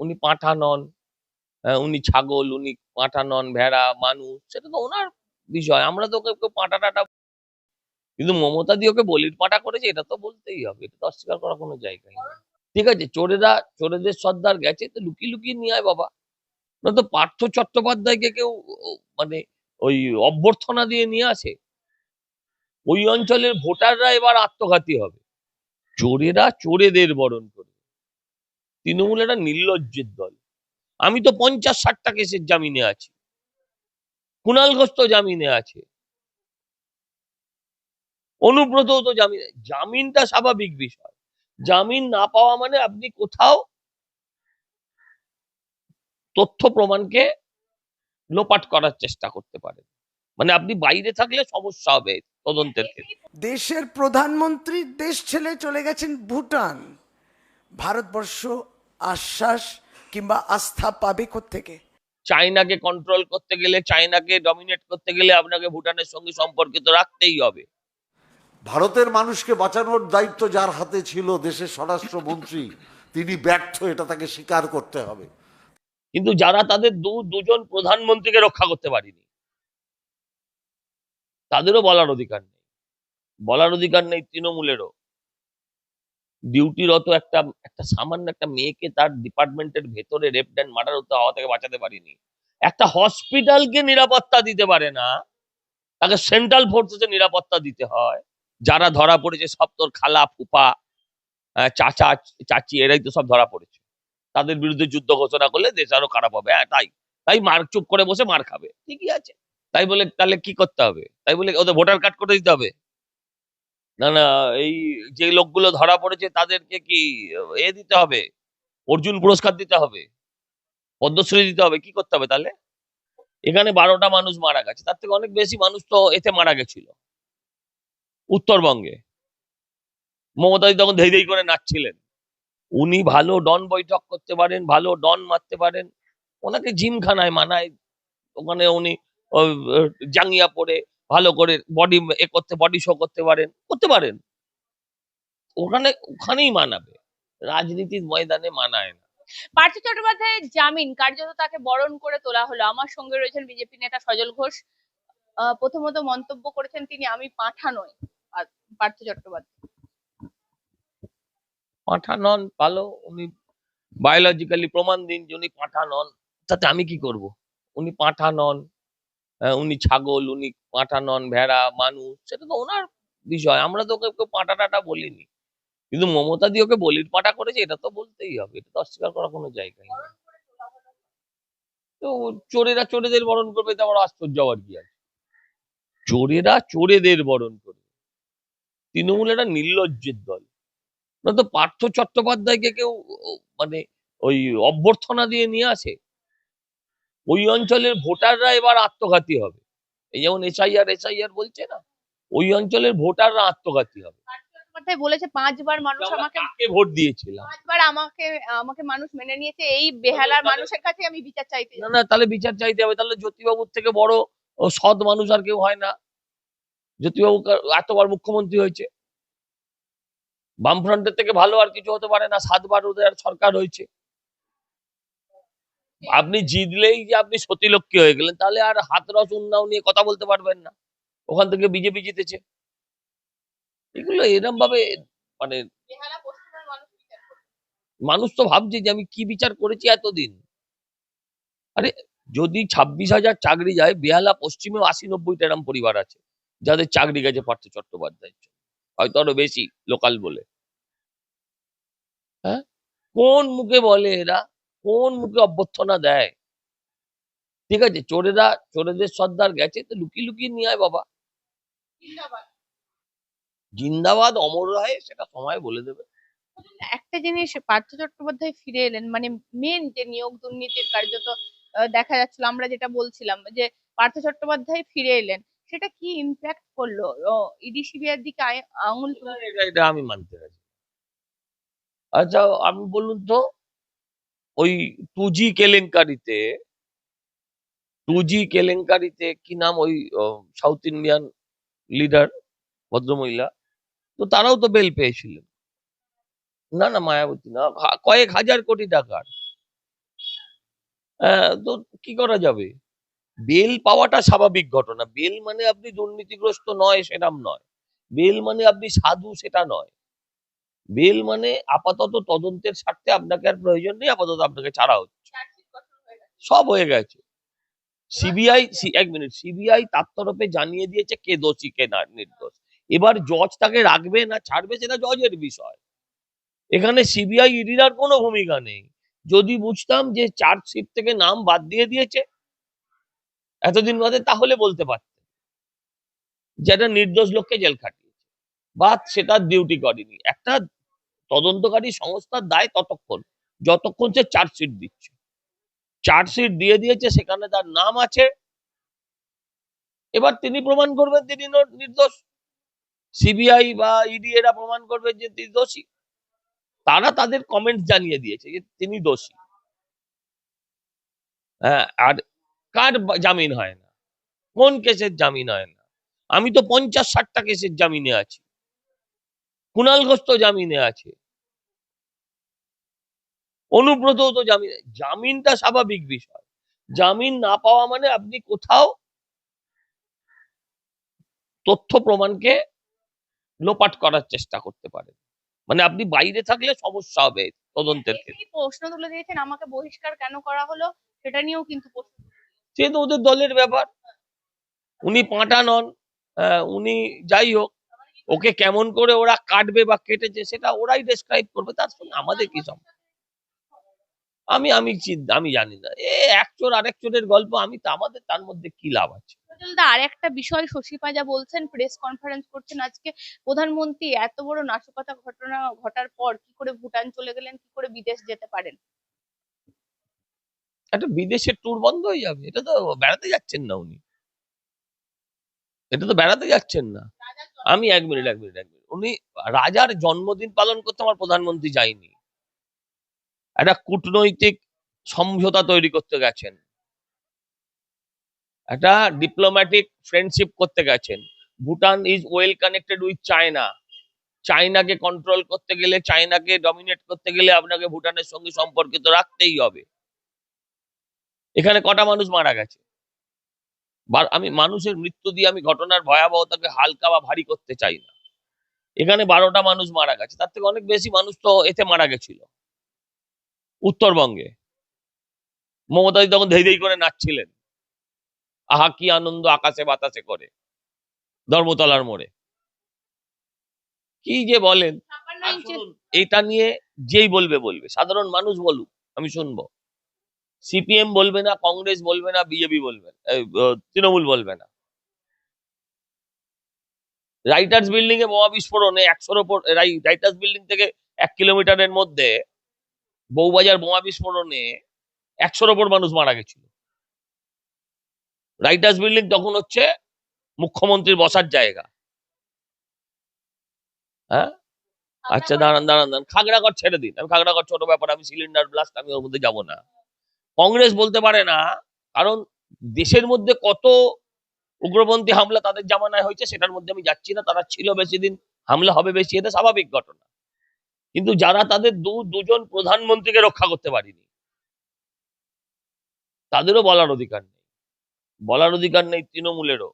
উনি পাঁঠা নন আহ, উনি ছাগল উনি পাঁঠা নন ভেড়া মানুষ সেটা তো ওনার বিষয়। আমরা তো ওকে পাঁঠা টাটা কিন্তু মমতা দিয়ে ওকে বলির পাঁঠা করেছে এটা তো বলতেই হবে এটা তো অস্বীকার করার কোনো জায়গায় নেই। ঠিক আছে চোরেরা চোরেদের সর্দার গেছে তো লুকিয়ে লুকিয়ে নিয়ে আয় বাবা। না তো পার্থ চট্টোপাধ্যায়কে কেউ মানে ওই অভ্যর্থনা দিয়ে নিয়ে আসে? ওই অঞ্চলের ভোটাররা এবার আত্মঘাতী হবে। চোরেরা চোরেদের বরণ করবে তৃণমূল একটা নির্লজ্জের দল। আমি তো পঞ্চাশ ষাটটা কেসের জামিনে আছি। কুণাল ঘোষ তো জামিনে আছে। অনুব্রতও তো জামিন। জামিনটা স্বাভাবিক বিষয়। জামিন না পাওয়া মানে আপনি কোথাও তথ্য প্রমাণকে লোপাট করার চেষ্টা করতে পারেন। মানে আপনি বাইরে থাকলে সমস্যা হবে তদন্তের দেশের প্রধানমন্ত্রী দেশ ছেড়ে চলে গেছেন ভুটান। ভারতবর্ষ আশ্বাস কিংবা আস্থা পাবে থেকে চায়নাকে কন্ট্রোল করতে গেলে চায়নাকে ডমিনেট করতে গেলে আপনাকে ভুটানের সঙ্গে সম্পর্কিত রাখতেই হবে। ভারতের মানুষকে বাঁচানোর দায়িত্ব যার হাতে ছিল দেশের স্বরাষ্ট্রমন্ত্রী তিনি ব্যর্থ এটা তাকে স্বীকার করতে হবে। কিন্তু যারা তাদের দু দুজন প্রধানমন্ত্রীকে রক্ষা করতে পারেনি তাদেরও বলার অধিকার নেই। বলার অধিকার নেই তৃণমূলেরও। ডিউটিরত একটা একটা সামান্য একটা মেয়েকে তার ডিপার্টমেন্টের ভেতরে রেপ অ্যান্ড মার্ডার হতে হওয়া থেকে বাঁচাতে পারিনি। একটা হসপিটালকে নিরাপত্তা দিতে পারে না, তাকে সেন্ট্রাল ফোর্সেসে নিরাপত্তা দিতে হয়। যারা ধরা পড়েছে সব তোর খালা, ফুপা চাচা, চাচি, এরাই তো সব ধরা পড়েছে। তাদের বিরুদ্ধে যুদ্ধ ঘোষণা করলে দেশ আরও খারাপ হবে। হ্যাঁ তাই। তাই মার, চুপ করে বসে মার খাবে। ঠিকই আছে। তাই বলে তাহলে কি করতে হবে? তাই বলে ওদের ভোটার কার্ড করে দিতে হবে? না না, এই যে লোকগুলো ধরা পড়েছে তাদেরকে কি এ দিতে হবে? অর্জুন পুরস্কার দিতে হবে? পদ্মশ্রী দিতে হবে? কি করতে হবে তাহলে? এখানে বারোটা মানুষ মারা গেছে। তার থেকে অনেক বেশি মানুষ তো এতে মারা গেছিল। উত্তরবঙ্গে। মমতাজি তখন ধেই ধেই করে নাচছিলেন। উনি ভালো ডন বৈঠক করতে পারেন, ভালো ডন মারতে পারেন। ওনাকে জিমখানায় মানায়। ওখানে উনি জাঙ্গিয়া পরে ভালো করে বডি এ করতে বডি শো করতে পারেন করতে পারেন। ওখানে ওখানেই মানাবে। রাজনীতির ময়দানে মানায় না। পার্থ চট্টোপাধ্যায়ের জামিন কার্যত তাকে বরণ করে তোলা হলো। আমার সঙ্গে রয়েছেন বিজেপি নেতা সজল ঘোষ। প্রথমত মন্তব্য করেছেন তিনি আমি পাঠা নই। পার্থ চট্টোপাধ্যায়। পাঁঠা নন ভালো। উনি বায়োলজিক্যালি প্রমাণ দিন যে উনি পাঁঠা নন। তাতে আমি কি করব? উনি পাঁঠা নন। উনি ছাগল, উনি পাঁঠা নন, ভেড়া, মানুষ, সেটা তো ওনার বিষয়। আমরা তো ওকে পাঁঠা টাটা বলিনি। কিন্তু মমতা দিয়ে ওকে বলির পাঁঠা করেছে, এটা তো বলতেই হবে। এটা তো অস্বীকার করার কোনো জায়গায় নেই। তো চোরেরা চোরেদের বরণ করবে, এটা বড় আশ্চর্য আর কি আছে? চোরেরা চোরেদের বরণ করবে। তৃণমূল একটা নির্লজ্জের দল। না তো পার্থ চট্টোপাধ্যায়কে কেউ মানে ওই অভ্যর্থনা দিয়ে নিয়ে আসে? ওই অঞ্চলের ভোটাররা এবার আত্মঘাতী হবে। এই যেমন এসআইআর এসআইআর বলছে না? ওই অঞ্চলের ভোটাররা আত্মঘাতী হবে। পার্থ বলেছে পাঁচবার মানুষ আমাকে ভোট দিয়েছিলাম? পাঁচবার আমাকে আমাকে মানুষ মেনে নিয়েছে। এই বেহালার মানুষের কাছে আমি বিচার চাইতে না না তাহলে বিচার চাইতে হবে। তাহলে জ্যোতিবাবুর থেকে বড় সৎ মানুষ আর কেউ হয় না। জ্যোতিবাবু এতবার মুখ্যমন্ত্রী হয়েছে। বামফ্রন্টের থেকে ভালো আর কিছু হতে পারে না। সাতবার ওদের সরকার হয়েছে। আপনি জিতলেই যে আপনি সতীলক্ষ্মী হয়ে গেলেন তাহলে আর হাত রস উন্নয়ন নিয়ে কথা বলতে পারবেন না। ওখান থেকে বিজেপি জিতেছে। এগুলো এরম ভাবে মানে মানুষ তো ভাবছে যে আমি কি বিচার করেছি এতদিন? আরে যদি ছাব্বিশ হাজার চাকরি যায় বেহালা পশ্চিমে আশি নব্বইটা এরম পরিবার আছে যাদের চাকরি গেছে পার্থ চট্টোপাধ্যায়ের জন্য। হয়তো আরও বেশি লোকাল বলে। হ্যাঁ? কোন মুখে বলে এরা? কোন মুখে অভ্যর্থনা দেয়? ঠিক আছে চোরেরা চোরেদের সর্দার গেছে তো লুকিয়ে লুকিয়ে নিয়ে আয় বাবা। জিন্দাবাদ। অমর রায় সেটা সময় বলে দেবে। একটা জিনিস পার্থ চট্টোপাধ্যায় ফিরে এলেন মানে মেন যে নিয়োগ দুর্নীতির কার্যত দেখা যাচ্ছিল আমরা যেটা বলছিলাম যে পার্থ চট্টোপাধ্যায় ফিরে এলেন সেটা কি ইম্প্যাক্ট করল? ইডি সিবিআর দিকে আঙুল এটা আমি মানতে রাজি আচ্ছা আমি বলুন তো ওই টু জি কেলেঙ্কারিতে টু জি কেলেঙ্কারিতে কি নাম ওই সাউথ ইন্ডিয়ান লিডার ভদ্রমহিলা তো তারাও তো বেল পেয়েছিলেন। না না মায়াবতী না কয়েক হাজার কোটি টাকার। আহ, তো কি করা যাবে? বেল পাওয়াটা স্বাভাবিক ঘটনা। বেল মানে আপনি দুর্নীতিগ্রস্ত নয় সেটাম নয়। বেল মানে আপনি সাধু সেটা নয়। বেল মানে আপাতত তদন্তের স্বার্থে আপনাকে আর প্রয়োজন নেই আপাতত আপনাকে ছাড়া হচ্ছে। সব হয়ে গেছে। সিবিআই এক মিনিট সিবিআই তার তরফে জানিয়ে দিয়েছে কে দোষী কে না নির্দোষ। এবার জজ তাকে রাখবে না ছাড়বে সেটা জজের বিষয়। এখানে সিবিআই ইডির আর কোনো ভূমিকা নেই। যদি বুঝতাম যে চার্জশিট থেকে নাম বাদ দিয়ে দিয়েছে এতদিন বাদে তাহলে বলতে পারতেন যেটা নির্দোষ লোককে জেল খাটিয়েছে। বা সেটা ডিউটি করেনি। একটা তদন্তকারী সংস্থার দায় ততক্ষণ, যতক্ষণ সে চার্জশিট দিচ্ছে। চার্জশিট দিয়ে দিয়েছে, সেখানে তার নাম আছে। এবার তিনি প্রমাণ করবেন, তিনি নির্দোষ। সিবিআই বা ইডি এরা প্রমাণ করবে যে তিনি দোষী। তারা তাদের কমেন্ট জানিয়ে দিয়েছে যে তিনি দোষী। হ্যাঁ আর কার জামিন হয় না? কোন কেসের জামিন হয় না? আমি তো পঞ্চাশ ষাটটা কেসের জামিনে আছি। কুণাল ঘোষ তো জামিনে আছে। অনুব্রতও তো জামিন জামিনটা স্বাভাবিক বিষয়। জামিন না পাওয়া মানে আপনি কোথাও তথ্য প্রমাণকে লোপাট করার চেষ্টা করতে পারেন। মানে আপনি বাইরে থাকলে সমস্যা হবে তদন্তের ক্ষেত্রে। প্রশ্ন তুলে দিয়েছেন আমাকে বহিষ্কার কেন করা হলো সেটা নিয়েও কিন্তু সে তো ওদের দলের ব্যাপার। উনি পাঁটা নন আহ, উনি যাই হোক ওকে কেমন করে ওরা কাটবে বা কেটেছে সেটা ওরাই ডেসক্রাইব করবে তার সঙ্গে আমাদের কি সম্পর্ক? আমি আমি চিন্তা আমি জানি না। এ এক চোর আরেক চোরের গল্প আমি তো আমাদের তার মধ্যে কি লাভ আছে? আর একটা বিষয় শশী পাজা বলছেন প্রেস কনফারেন্স করছেন আজকে। প্রধানমন্ত্রী এত বড় নাশকতা ঘটনা ঘটার পর কি করে ভুটান চলে গেলেন কি করে বিদেশ যেতে পারেন? একটা বিদেশের ট্যুর বন্ধ হয়ে যাবে এটা তো বেড়াতে যাচ্ছেন না উনি। এটা তো বেড়াতে যাচ্ছেন না। আমি এক মিনিট এক মিনিট এক মিনিট। উনি রাজার জন্মদিন পালন করতে আমার প্রধানমন্ত্রী যায়নি। একটা কূটনৈতিক সমঝোতা তৈরি করতে গেছেন। একটা ডিপ্লোম্যাটিক ফ্রেন্ডশিপ করতে গেছেন। Bhutan is well connected with China চায়নাকে control করতে গেলে চায়নাকে ডমিনেট করতে গেলে আপনাকে ভুটানের সঙ্গে সম্পর্কিত রাখতেই হবে। এখানে কটা মানুষ মারা গেছে? আমি মানুষের মৃত্যু দিয়ে আমি ঘটনার ভয়াবহতাকে হালকা বা ভারী করতে চাই না। এখানে বারোটা মানুষ মারা গেছে তার থেকে অনেক বেশি মানুষ তো এতে মারা গেছিল। উত্তরবঙ্গে। মমতাদি তখন ধেই ধেই করে নাচছিলেন। আহা কি আনন্দ আকাশে বাতাসে করে ধর্মতলার মোড়ে। কি যে বলেন এটা নিয়ে যেই বলবে বলবে। সাধারণ মানুষ বলুক আমি শুনব। সিপিএম বলবে না কংগ্রেস বলবে না বিজেপি বলবে না, তৃণমূল বলবে না। রাইটার্স বিল্ডিং এ বোমা বিস্ফোরণে একশোর ওপর রাইটার্স বিল্ডিং থেকে এক কিলোমিটারের মধ্যে বউবাজার বোমা বিস্ফোরণে একশোর ওপর মানুষ মারা গেছিল। রাইটার্স বিল্ডিং তখন হচ্ছে মুখ্যমন্ত্রীর বসার জায়গা। হ্যাঁ? আচ্ছা দাঁড়ান দাঁড়ান দাঁড়ান খাগড়াগড় ছেড়ে দিন। আমি খাগড়াগড় ছোট ব্যাপার আমি সিলিন্ডার ব্লাস্ট আমি ওর মধ্যে যাব না। কংগ্রেস বলতে পারে না, কারণ দেশের মধ্যে কত উগ্রপন্থী হামলা তাদের জামানায় হয়েছে সেটার মধ্যে আমি যাচ্ছি না, তারা ছিল বেশি দিন, হামলা হবে বেশি, এটা স্বাভাবিক ঘটনা। কিন্তু যারা তাদের দু, দুজন প্রধানমন্ত্রীকে রক্ষা করতে পারেনি, তাদেরও বলার অধিকার নেই। বলার অধিকার নেই তৃণমূলেরও।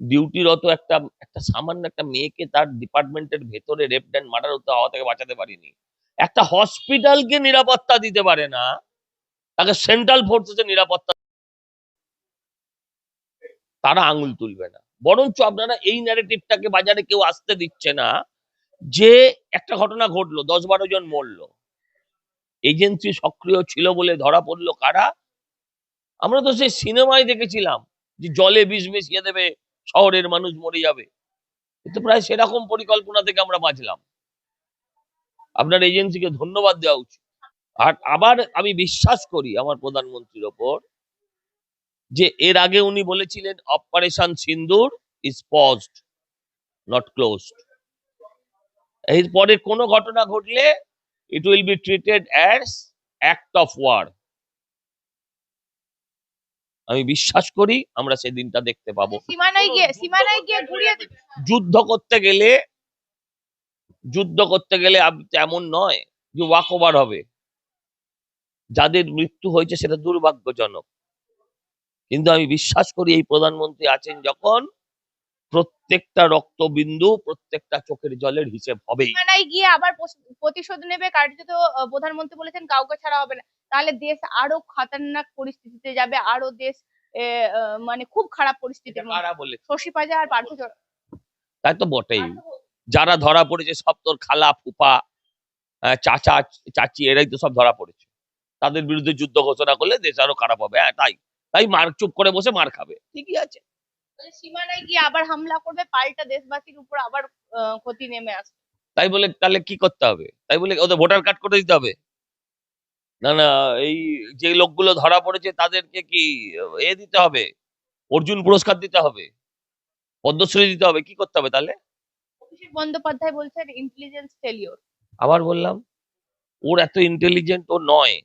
ডিউটিরত একটা একটা সামান্য একটা মেয়েকে তার ডিপার্টমেন্টের ভেতরে রেপ অ্যান্ড মার্ডার হতে হওয়া থেকে বাঁচাতে পারিনি। একটা হসপিটালকে নিরাপত্তা দিতে পারে না তাকে সেন্ট্রাল ফোর্সেসের নিরাপত্তা। তারা আঙুল তুলবে না। বরঞ্চ আপনারা এই ন্যারেটিভটাকে বাজারে কেউ আসতে দিচ্ছে না যে একটা ঘটনা ঘটলো, দশ বারো জন মরলো। এজেন্সি সক্রিয় ছিল বলে ধরা পড়ল কারা? আমরা তো সেই সিনেমায় দেখেছিলাম যে জলে বিষ মিশিয়ে দেবে, শহরের মানুষ মরে যাবে। কিন্তু প্রায় সেরকম পরিকল্পনা থেকে আমরা বাঁচলাম। আপনার এজেন্সিকে ধন্যবাদ দেওয়া উচিত। আর আবার আমি বিশ্বাস করি আমার প্রধানমন্ত্রীর ওপর যে এর আগে উনি বলেছিলেন operation Sindoor is paused not closed এরপরে কোনো ঘটনা ঘটলে it will be treated as act of war আমি বিশ্বাস করি আমরা সেদিনটা দেখতে পাবো। সীমানায় গিয়ে সীমানায় গিয়ে ঘুরিয়ে দিবে যুদ্ধ করতে গেলে যুদ্ধ করতে গেলে এমন নয় যে ওয়াক ওভার হবে। যাদের মৃত্যু হয়েছে সেটা দুর্ভাগ্যজনক। কিন্তু আমি বিশ্বাস করি এই প্রধানমন্ত্রী আছেন যখন প্রত্যেকটা রক্তবিন্দু প্রত্যেকটা চোখের জলের হিসেব হবে গিয়ে আবার প্রতিশোধ নেবে কার্যত প্রধানমন্ত্রী বলেছেন কাউকে ছাড়া হবে না। তাহলে দেশ আরও খতরনাক পরিস্থিতিতে যাবে আরও দেশ মানে খুব খারাপ পরিস্থিতি শশী পাজা আর পার্থ তাই তো বটেই। যারা ধরা পড়েছে সব তোর খালা ফুপা চাচা চাচি এরাই তো সব ধরা পড়েছে। তাদের বিরুদ্ধে যুদ্ধ ঘোষণা করলে দেশ আরও খারাপ হবে। হ্যাঁ তাই। তাই মার চুপ করে বসে মার খাবে। ঠিকই আছে। মানে সীমানায় গিয়ে আবার হামলা করবে পাল্টা দেশবাসীর উপর আবার ক্ষতি নেমে আসবে। তাই বলে তাহলে কি করতে হবে? তাই বলে ওদের ভোটার কার্ড করে দিতে হবে? না না এই যে লোকগুলো ধরা পড়েছে তাদেরকে কি এ দিতে হবে? অর্জুন পুরস্কার দিতে হবে? পদ্মশ্রী দিতে হবে? কি করতে হবে তাহলে? অভিষেক বন্দ্যোপাধ্যায় বলছেন ইন্টেলিজেন্স ফেলিওর আবার বললাম ওর এত ইন্টেলিজেন্ট ও নয়।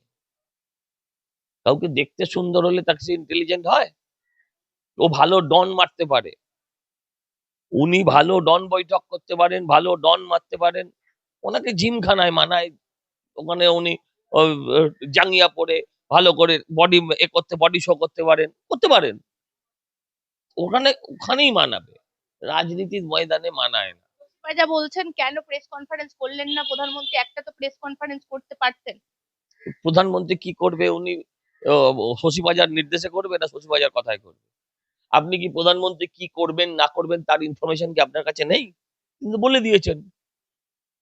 কাউকে দেখতে সুন্দর হলে তাকে সে ইন্টেলিজেন্ট হয়? ও ভালো ডন মারতে পারে। উনি ভালো ডন বৈঠক করতে পারেন ভালো ডন মারতে পারেন। ওনাকে জিমখানায় মানায়। ওখানে উনি জাঙ্গিয়া পরে ভালো করে বডি এ করতে বডি শো করতে পারেন করতে পারেন। ওখানে ওখানেই মানাবে। রাজনীতির ময়দানে মানায় না। বলছেন কেন প্রেস কনফারেন্স করলেন না? প্রধানমন্ত্রী একটা তো প্রেস কনফারেন্স করতে পারতেন। প্রধানমন্ত্রী কি করবে? উনি শশী বাজার নির্দেশে করবে না শশী বাজার কথায় করবে? আপনি কি প্রধানমন্ত্রী কি করবেন না করবেন তার ইনফরমেশন কি আপনার কাছে নেই? কিন্তু বলে দিয়েছেন।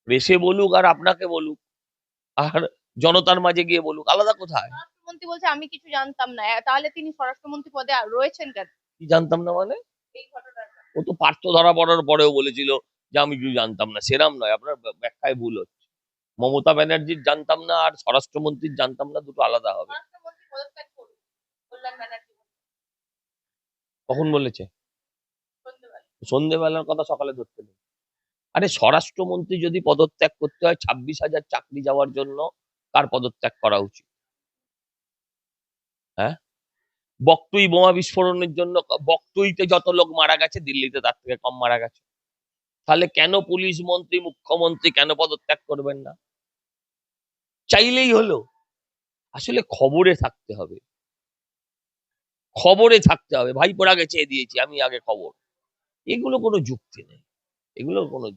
প্রেসে বলুক আর আপনাকে বলুক আর জনতার মাঝে গিয়ে বলুক আলাদা কোথায়? স্বরাষ্ট্রমন্ত্রী বলছে আমি কিছু জানতাম না। তাহলে তিনি স্বরাষ্ট্রমন্ত্রী পদে আর রয়েছেন কেন? কি জানতাম না মানে? ও তো পার্থ ধরা পড়ার পরেও বলেছিল যে আমি কিছু জানতাম না সেরাম নয়। আপনার ব্য- ব্যাখ্যায় ভুল হচ্ছে। মমতা ব্যানার্জির জানতাম না আর স্বরাষ্ট্রমন্ত্রীর জানতাম না দুটো আলাদা হবে। পদত্যাগ করুন কল্যাণ ব্যানার্জি কখন বলেছে? সন্ধেবেলার কথা সকালে ধরতে নেই। আরে স্বরাষ্ট্রমন্ত্রী যদি পদত্যাগ করতে হয় ছাব্বিশ হাজার চাকরি যাওয়ার জন্য কার পদত্যাগ করা উচিত? হ্যাঁ? বকটুই বোমা বিস্ফোরণের জন্য বকটুইতে যত লোক মারা গেছে দিল্লিতে তার থেকে কম মারা গেছে। তাহলে কেন পুলিশ মন্ত্রী মুখ্যমন্ত্রী কেন পদত্যাগ করবেন না? চাইলেই হলো। আসলে খবরে থাকতে হবে। খবরে থাকতে হবে। ভাই আগে চেয়ে দিয়েছি, আমি আগে খবর। এগুলো কোনো যুক্তি নেই। এগুলোর কোনো